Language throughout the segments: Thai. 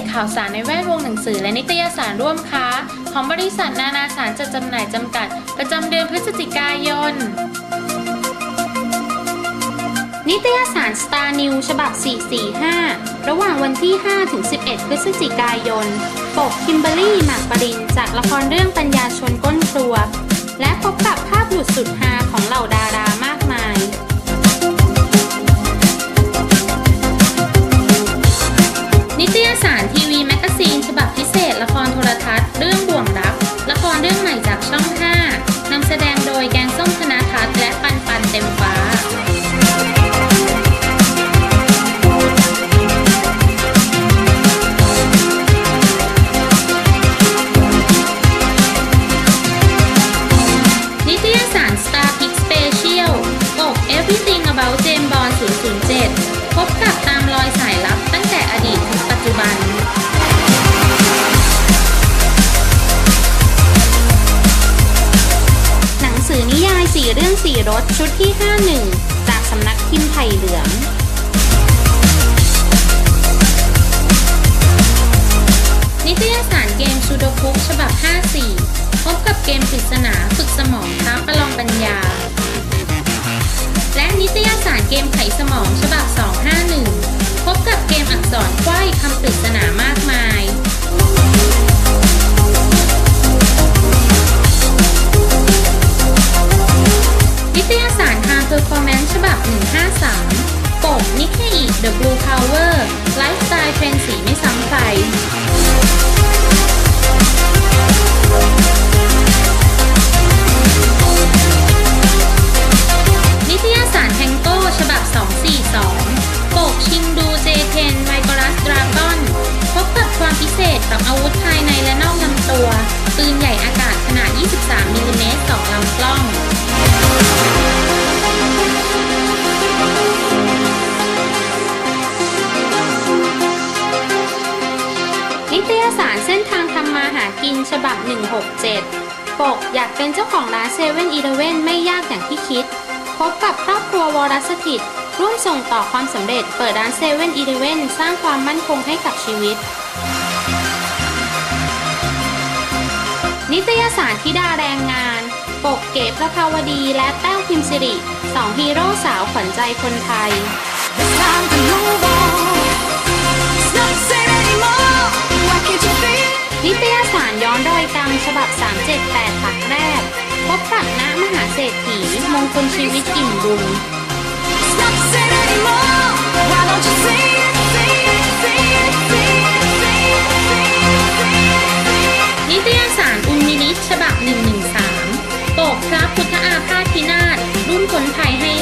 ตข่าวสารในแวดวงหนังสือและนิตยสารร่วมค้า ของบริษัทนานาสารจัดจำหน่ายจำกัด ประจำเดือนพฤศจิกายน นิตยสาร Star New ฉบับ 445 ระหว่างวันที่ 5 ถึง 11 พฤศจิกายน ปกคิมเบอรี่หมากปรินจากละครเรื่องปัญญาชนก้นครัว และพบกับภาพหลุดสุดฮาของเหล่าดารามากมาย รื่องใหม่จากช่อง 5 สี่เรื่องสี่รสชุดที่ 51 จากสำนักพิมพ์ไผ่เหลือง นิตยสารเกมซูโดคุกฉบับ 54 พบกับเกมปริศนาฝึกสมองท้าประลองปัญญา และนิตยสารเกมไขสมองฉบับ 251 พบกับเกมอักษรไขว้คำปริศนามากมาย The Blue Power ไลฟ์สไตล์เทรนสีไม่ซ้ำใครนิตยสารแฮงโก้ฉบับ 242 ปกชิงดูเจเทนไมโครัสดราก้อนพบกับความพิเศษกับอาวุธภายในและนอกลำตัว ปืนใหญ่อากาศขนาด 23มิลลิเมตรสองลำกล้อง กินฉบับ 167 ปกอยากเป็นเจ้าของร้านเซเว่นอีเลเว่นไม่ยากอย่างที่คิด พบกับครอบครัววรสถิต ร่วมส่งต่อความสำเร็จเปิดร้านเซเว่นอีเลเว่นสร้างความมั่นคงให้กับชีวิต นิตยสารธิดาแรงงาน ปกเก๋ประภาวดีและแต้วพิมสิริสองฮีโร่สาวขวัญใจคนไทย It's time to move on. นิตยสารย้อนรอยกรรมฉบับ 378ผักแรก พบกับณมหาเศรษฐีมงคลชีวิตอิ่มบุญ It's not the same anymore. Why don't you see it? See it? See it? See it? See it? See it? นิตยสารอุมินิตฉบับ 113 ปกพระพุทธอาพาธพินาศรุ่นคนไทยให้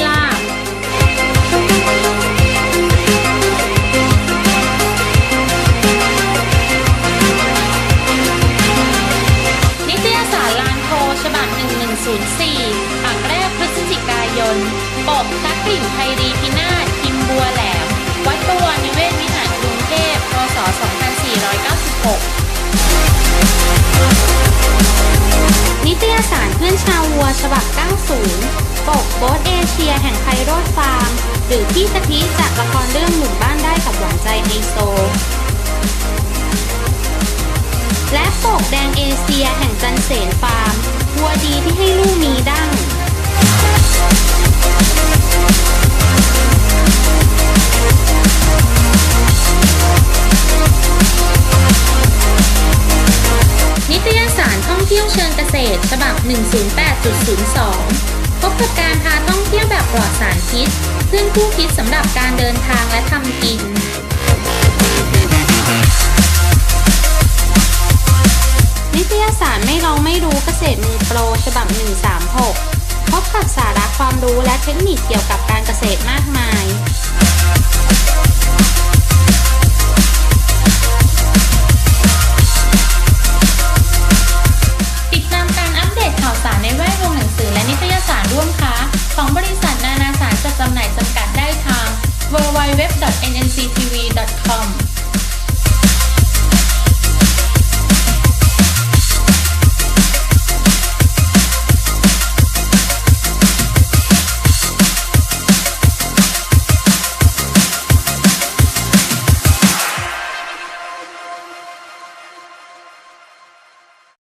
ฉบับ 1104ผักแรกพฤศจิกายน ปกพระกลิ่นไพรีพินาศพิมบัวแหลม วัดประวรนิเวศวิหารกรุงเทพพศ 2496 นิตยสารเพื่อนชาววัวฉบับ 90 ปกโบ๊ทเอเชียแห่งไพโรดฟาร์ม หรือพี่กะทิจากละครเรื่องหมู่บ้านได้กับหวานใจไฮโซ และปกแดงเอเชียแห่งจันเสนฟาร์มวัวดีที่ให้ลูกมีดั้งนิตยสารท่องเที่ยวเชิงเกษตร ฉบับ 108.02 พบกับการพาท่องเที่ยวแบบปลอดสารพิษเพื่อนคู่คิดสำหรับการเดินทางและทำกิน เกษตรมือโปรฉบับ 136 พบกับสาระความรู้และเทคนิคเกี่ยวกับการเกษตรมากมาย ติดตามการอัปเดตข่าวสารในแวดวงหนังสือและนิตยสารร่วมค้า ของบริษัทนานาสารจัดจำหน่ายจำกัดได้ทาง www.nnctv.com